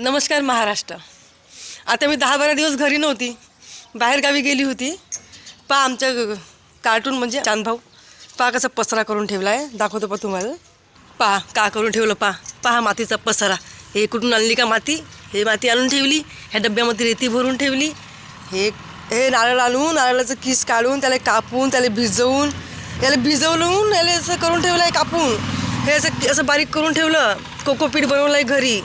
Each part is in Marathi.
नमस्कार महाराष्ट्र. आता मी दहा बारा दिवस घरी नव्हती. बाहेरगावी गेली होती. पा आमच्या कार्टून म्हणजे चांदभाऊ. पा कसा पसरा करून ठेवला आहे दाखवतो पा तुम्हाला. पहा का करून ठेवलं पा? पहा मातीचा पसरा. हे कुठून आणली का माती? हे माती आणून ठेवली. ह्या डब्यामध्ये रेती भरून ठेवली. हे हे नारळ आणून नारळाचं किस काढून त्याला कापून त्याला भिजवून याला भिजवलून याला असं करून ठेवलं आहे कापून. हे असं असं बारीक करून ठेवलं. कोकोपीठ बनवलं आहे घरी.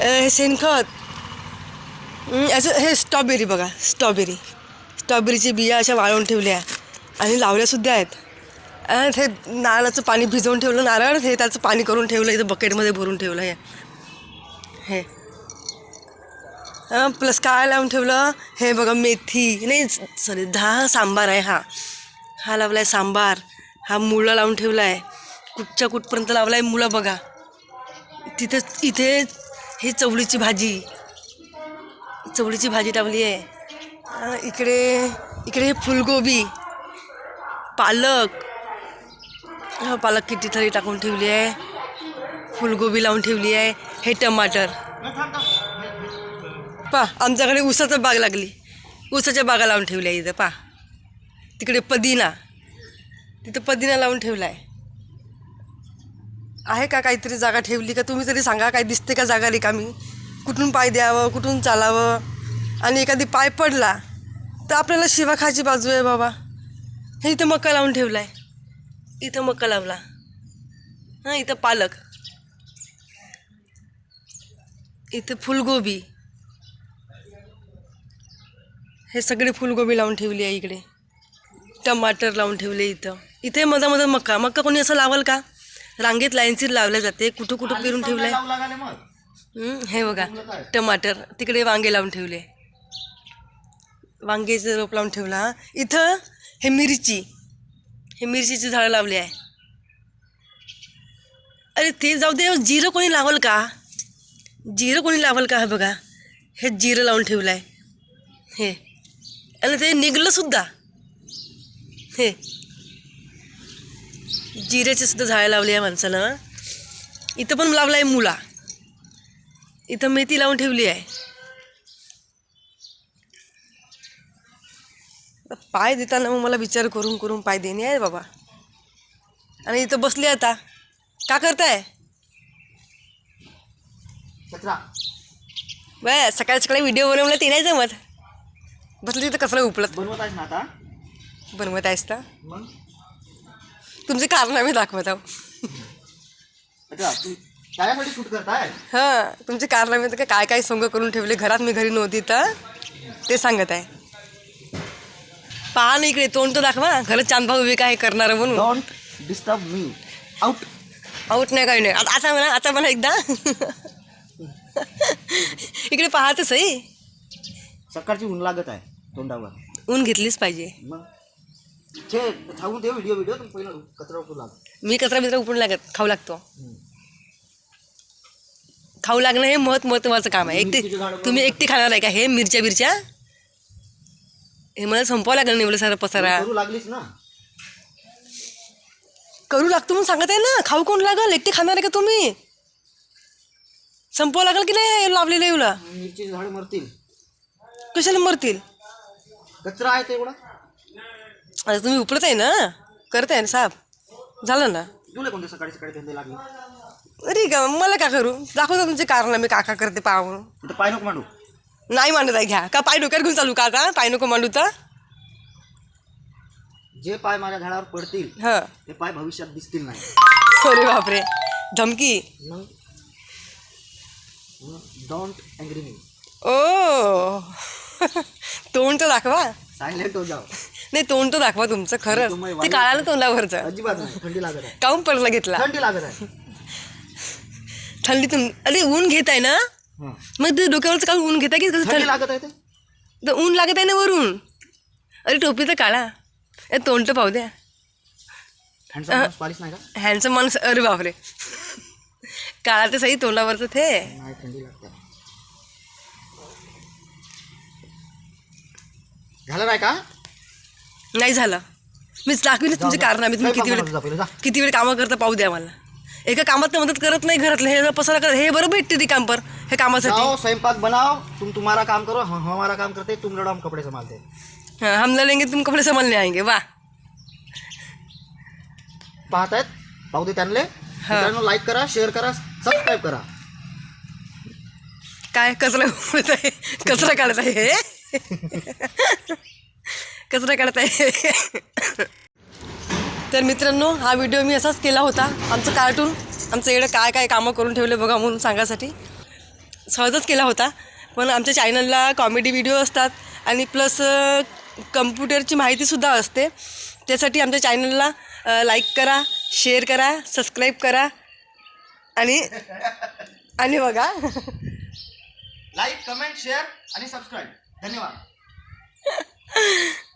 हे शेणखत. असं हे स्ट्रॉबेरी बघा स्ट्रॉबेरी स्ट्रॉबेरीची बिया अशा वाळवून ठेवल्या आणि लावल्यासुद्धा आहेत. अं, ते नारळाचं पाणी भिजवून ठेवलं नारळ हे त्याचं पाणी करून ठेवलं इथं बकेटमध्ये भरून ठेवलं हे. हे. प्लस काय लावून ठेवलं? हे बघा मेथी. नाही सॉरी दहा सांबार आहे हा. हा लावला आहे सांबार. हा मुळा लावून ठेवला आहे कुठच्या कुठपर्यंत लावला आहे मुळा बघा. तिथे इथे ही चवळीची भाजी. चवळीची भाजी लावली आहे. इकडे इकडे हे फुलगोबी. पालक. पालक किती थरी टाकून ठेवली आहे. फुलगोबी लावून ठेवली आहे. हे टमाटर. पा आमच्याकडे ऊसाचं बाग लागली. ऊसाच्या बागा लावून ठेवल्या इथं पा. तिकडे पदिना. तिथं पदिना लावून ठेवला आहे आहे का काहीतरी जागा ठेवली का? तुम्ही तरी सांगा काय दिसते का जागा रिकामी कुठून पाय द्यावं कुठून चालावं? आणि एखादी पाय पडला तर आपल्याला शिवा खायची बाजू आहे बाबा. हे इथं मका लावून ठेवला आहे इथं मका लावला. हां इथं पालक. इथं फुलगोबी. हे सगळे फुलगोबी लावून ठेवली आहे इकडे. टमाटर लावून ठेवले इथं. इथे मधा मधा मका मका कोणी असं लावाल का? रांगेत लाईनशीर लावल्या जाते. कुठं कुठं पेरून ठेवलंय? हं, हे बघा टमाटर. तिकडे वांगे लावून ठेवले. वांग्याचं रोप लावून ठेवला. इथं हे मिरची. हे मिरचीची झाडं लावली आहे. अरे ते जाऊ दे जिरं कोणी लावल का? जिरं कोणी लावल का हे बघा? हे जिरं लावून ठेवलं आहे हे. आणि ते निघलं सुद्धा. हे. जिऱ्याचे सुद्धा झाडं लावली आहे माणसानं. इथं पण लावलं आहे मुला. इथं मेथी लावून ठेवली आहे. पाय देताना मग मला विचार करून करून पाय देणे आहे बाबा. आणि इथं बसली आता. का करताय? बाय सकाळी सकाळी व्हिडिओ बनवला ते नाही जमत. बसली तिथं कसलं उपलत बनवत आहेस ना आता? बनवत आहेस तर? मग? तुमचे कारनामे दाखवत. आहो अच्छा तू त्याच्यासाठी शूट करताय? हां तुमचे कारनामे तर काय काय संग करून ठेवले घरात मी घरी नव्हती तर ते सांगत आहे. पहा ना इकडे तोंड तर दाखवा. घरात चांदभाऊ उभे काय करणार म्हणून. डोंट डिस्टर्ब मी आउट आऊट नाही काही नाही. आता आता म्हणा आता म्हणा एकदा. इकडे पाहत सही सकाळची ऊन लागत आहे तोंडावर. ऊन घेतलीच पाहिजे. मग? थांबून ते व्हिडिओ व्हिडिओ पण पहिला कचरा उकरू लाग मी कचरा बिचरा उपडून लागत खाऊ लागतो. खाऊ लागणं हे महत् महत्वाचं काम आहे. एकटी मिरचीची झाडं तुम्ही एकटी खाणार आहे का? हे मिरच्या बिरच्या? हे मला संपवावं लागेल एवढं सारा पसारा. करू लागलीस ना. करू लागतो म्हणून सांगत आहे ना. खाऊ कोण लागल? एकटी खाणार आहे का तुम्ही? संपवावं लागेल की नाही हे लावलेलं एवढं? मिरची झाडं मरतील. कशाला मरतील? कचरा आहे ते एवढा. आता तुम्ही उपडत आहे ना? करत आहे ना साहेब झालं ना? तुला कोणते सकाळी सकाळी धंदे लागले? अरे का मला का करू? दाखवतो तुमचे कारण मी काका करते पाहा म्हणून पाय नको मांडू. नाही मांडत आहे घ्या. का पाय डोक्यात घेऊन चालू का आता पाय नको मांडू तर. जे पाय माझ्या झाडावर पडतील हं. ते पाय भविष्यात दिसतील नाही. अरे बापरे. धमकी. डोंट अँग्री मी ओ. तोंड तर दाखवा. सायलेंट हो जाओ. नाही तोंड तर दाखवा तुमचं खरंच ते काळाला तोंडावरचं. अजिबात नाही थंडी लागत आहे. काऊन पडला घेतला? थंडी लागत आहे. थंडीतून अरे ऊन घेत आहे ना? हं. मग ते डोक्यावरचं काऊन ऊन घेत आहे की कसं थंडी थंडी लागत आहे ते? तर ऊन लागत आहे ना वरून? अरे टोपी तर काढा. ए तोंड तर पाहू द्या. हँडसम माणूस पालीस नाही का? हँडसम माणूस अरे बापरे. काळा तर सही तोंडावरचं ते नाही थंडी लागते. झालं नाही का? नाही झालं. मीच दाखवीन तुमचे कारण आम्ही तुम्ही किती वेळ. किती वेळ कामं करता पाहू द्या मला एका कामात मदत करत नाही घरातलं हे पसारा करत हे बरं भेटते ती काम पर हे कामासाठी. स्वयंपाक बनाओ तुम तुम्हारा काम करो हम हमारा काम करते तुम हम कपड़े संभालते. हाँ, हम लड़ेंगे तुम कपड़े संभालने आएंगे वाह. पाहतायत? पाहू दे त्यांना मित्रांनो लाईक करा शेअर करा सबस्क्राईब करा. काय कचरा कचरा काढत आहे हे? कचरा काढत आहे तर मित्रांनो हा व्हिडिओ मी असाच केला होता. आमचं कार्टून आमचं एवढं काय काय कामं करून ठेवले बघा म्हणून सांगायसाठी सहजच केला होता. पण आमच्या चॅनलला कॉमेडी व्हिडिओ असतात आणि प्लस कम्प्युटरची माहितीसुद्धा असते. त्यासाठी आमच्या चॅनलला लाईक करा शेअर करा सबस्क्राईब करा. आणि आणि बघा. लाईक कमेंट शेअर आणि सबस्क्राईब धन्यवाद.